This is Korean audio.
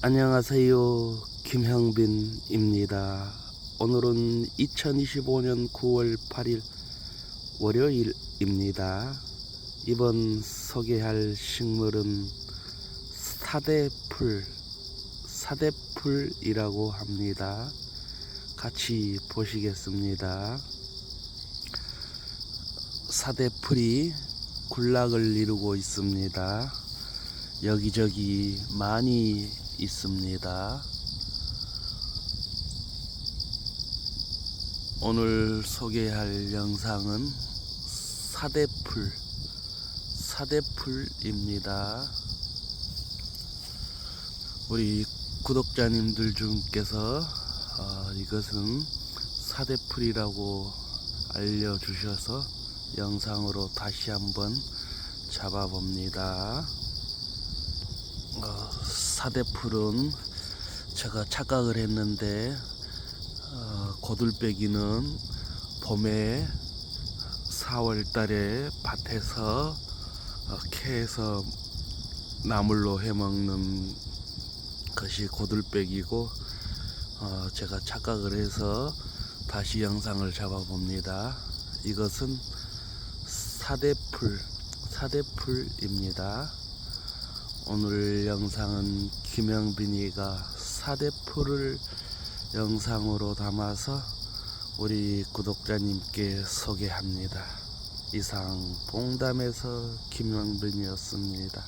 안녕하세요. 김형빈입니다. 오늘은 2025년 9월 8일 월요일입니다. 이번 소개할 식물은 사대풀, 사대풀이라고 합니다. 같이 보시겠습니다. 사대풀이 군락을 이루고 있습니다. 여기저기 많이 있습니다. 오늘 소개할 영상은 사대풀, 사대풀입니다. 우리 구독자님들 중께서 어, 이것은 사대풀이라고 알려주셔서 영상으로 다시 한번 잡아봅니다. 어, 사대풀은 제가 착각을 했는데 어, 고들빼기는 봄에 4월 달에 밭에서 어, 캐서 나물로 해먹는 것이 고들빼기고 어, 제가 착각을 해서 다시 영상을 잡아봅니다. 이것은 사대풀, 사대풀입니다. 오늘 영상은 김영빈이가 사대풀을 영상으로 담아서 우리 구독자님께 소개합니다. 이상 봉담에서 김영빈이었습니다.